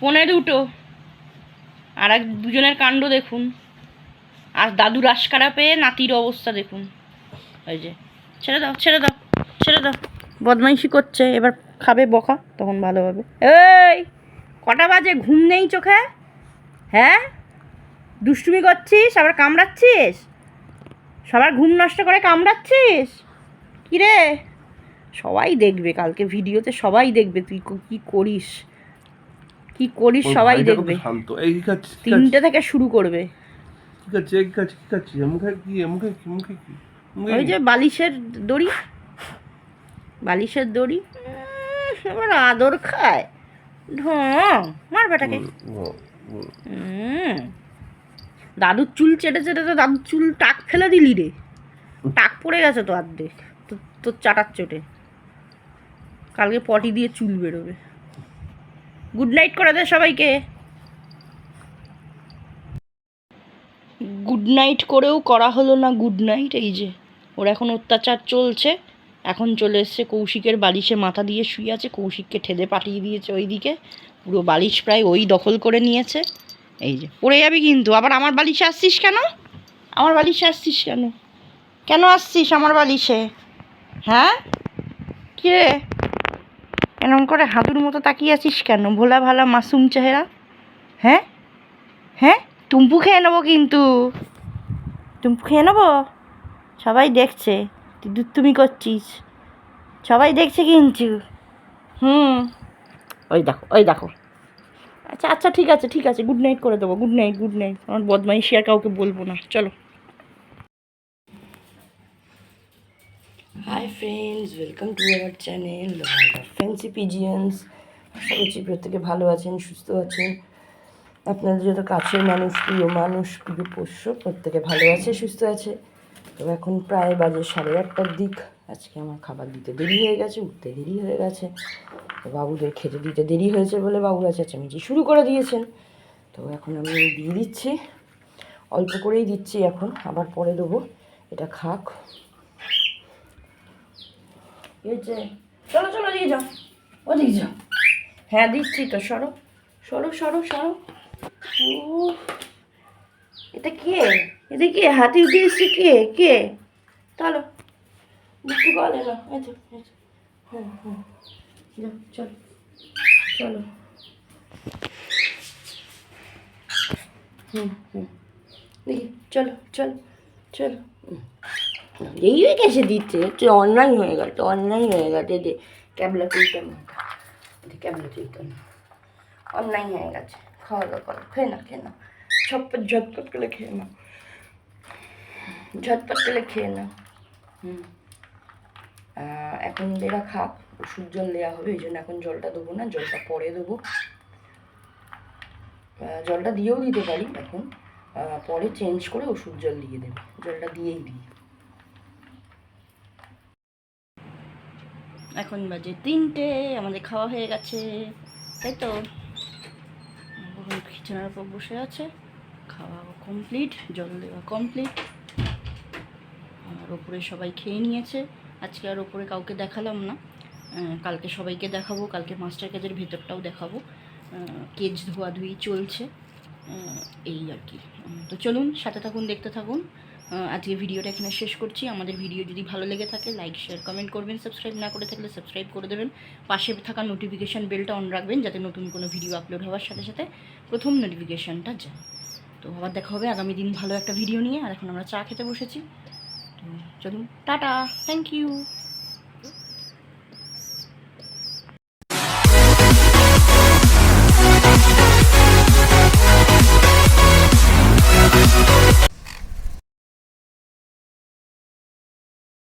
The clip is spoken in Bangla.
পনে দুটো। আর এক দুজনের কাণ্ড দেখুন। আর দাদু রাসকারা পেয়ে নাতির অবস্থা দেখুন। ওই যে, ছেড়ে দাও ছেড়ে দাও ছেড়ে দাও। বদমাইশি করছে, এবার খাবে বকা, তখন ভালো হবে। এই, কটা বাজে, ঘুম নেই চোখে? হ্যাঁ? দুষ্টুমি করছিস, আবার কামড়াচ্ছিস? সবার ঘুম নষ্ট করে কামড়াচ্ছিস? কিরে? সবাই দেখবে, কালকে ভিডিওতে সবাই দেখবে, তুই কী করিস? কি করিস সবাই দেখবে। শান্ত। এই কি খাচ্ছিস কি তিনটে থেকে শুরু করবে? কি খাচ্ছিস এই কি খাচ্ছিস কি খাচ্ছিস মুখে কি মুখে কি মুখে কি ওই যে বালিশের দড়ি? বালিশের দড়ি? এবার আদর খায়। ঢং মার বেটাকে। দাদুর চুল চেটে চেটে তো দাদুর চুল টাক ফেলে দিলি রে। টাক পড়ে গেছে তো অর্ধেক তো তোর চাটার চোটে। কালকে পটি দিয়ে চুল বেরোবে। গুড নাইট করে দে সবাইকে। গুড নাইট করেও করা হলো না গুড নাইট এই যে। ওর এখন অত্যাচার চলছে। এখন চলে এসছে কৌশিকের বালিশে মাথা দিয়ে শুয়ে আছে, কৌশিককে ঠেলে পাঠিয়ে দিয়েছে ওইদিকে। পুরো বালিশ প্রায় ওই দখল করে নিয়েছে। এই যে, পড়ে যাবি কিন্তু। আবার আমার বালিশে আসছিস কেন? আমার বালিশে আসছিস কেন? কেন আসছিস আমার বালিশে? হ্যাঁ? কিরে এরম করে হাঁটুর মতো তাকিয়ে আছিস কেন? ভোলা ভালা মাসুম চেহারা। হ্যাঁ? হ্যাঁ? টুম্পু খেয়ে নেব কিন্তু। টুম্পু খেয়ে নেব? সবাই দেখছে। তুই দুত্তুমি করছিস। সবাই দেখছে কিন্তু। হুম। ওই দেখো ওই দেখো। আচ্ছা আচ্ছা ঠিক আছে ঠিক আছে। গুড নাইট করে দেবো। গুড নাইট গুড নাইট আমার বদমাইশি আর কাউকে বলব না। চলো। Hi friends welcome to our channel fancy pigeons আশা করছি প্রত্যেকে ভালো আছেন, সুস্থ আছেন। আপনাদের যত কাছের মানুষ, প্রিয় মানুষ, প্রিয় পোষ্য, প্রত্যেকে ভালো আছে, সুস্থ আছে। তো এখন প্রায় বাজে সাড়ে আটটার দিক। আজকে আমার খাবার দিতে দেরি হয়ে গেছে, উঠতে দেরি হয়ে গেছে। তো বাবুদের খেতে দিতে দেরি হয়েছে বলে বাবুরা চেঁচামেচি শুরু করে দিয়েছেন। তো এখন আমি দিয়ে দিচ্ছি। অল্প করেই দিচ্ছি এখন, আবার পরে দেবো। এটা খাক। কি হয়েছে চলো চলো দিয়ে যাও ও দিয়ে যাও। হ্যাঁ দিচ্ছি তো, সরো সরো সরো সরো। ও এটা কে? এটা কে? হাতি উঠে এসছে কে? কে? চলো পারলে না এই তো হ্যাঁ হ্যাঁ যাও, চলো চলো। হুম হুম দেখি, চলো চলো চলো। হুম। গেছে দিচ্ছে, হচ্ছে অন্যায় হয়ে গেছে অন্যায় হয়ে গেছে যে ক্যাবলা না ক্যাবলা তুলতাম না অন্যায় হয়ে গেছে, খাওয়া দাওয়া করো, খেয়ে না খেয়ে না ছটপট ঝটপট করে খেয়ে না ঝটপট করে খেয়ে না হুম। এখন এরা খাক, ওষুধ জল দেওয়া হবে, এই জন্য এখন জলটা দেবো না, জলটা পরে দেবো। জলটা দিয়েও দিতে পারি এখন। পরে চেঞ্জ করে ওষুধ জল দিয়ে দেবে, জলটা দিয়েই দিই। এখন বাজে তিনটে, আমাদের খাওয়া হয়ে গেছে। তাই তো। বিছানার উপর বসে আছে। খাওয়া কমপ্লিট জল দেওয়া কমপ্লিট আর ওপরে সবাই খেয়ে নিয়েছে। আজকে আর ওপরে কাউকে দেখালাম না। কালকে সবাইকে দেখাবো। কালকে মাস্টার কাজের ভেতরটাও দেখাবো। কেজ ধোয়াধুয়ি চলছে। এই আর কি। তো চলুন, সাথে থাকুন, দেখতে থাকুন। আজকে ভিডিওটা এখানে শেষ করছি। আমাদের ভিডিও যদি ভালো লেগে থাকে লাইক শেয়ার কমেন্ট করবেন। সাবস্ক্রাইব না করে থাকলে সাবস্ক্রাইব করে দেবেন। পাশে থাকা নোটিফিকেশান বেলটা অন রাখবেন যাতে নতুন কোনো ভিডিও আপলোড হওয়ার সাথে সাথে প্রথম নোটিফিকেশানটা যায়। তো আবার দেখা হবে আগামী দিন ভালো একটা ভিডিও নিয়ে। আর এখন আমরা চা খেতে বসেছি। তো চলুন, টাটা। Thank you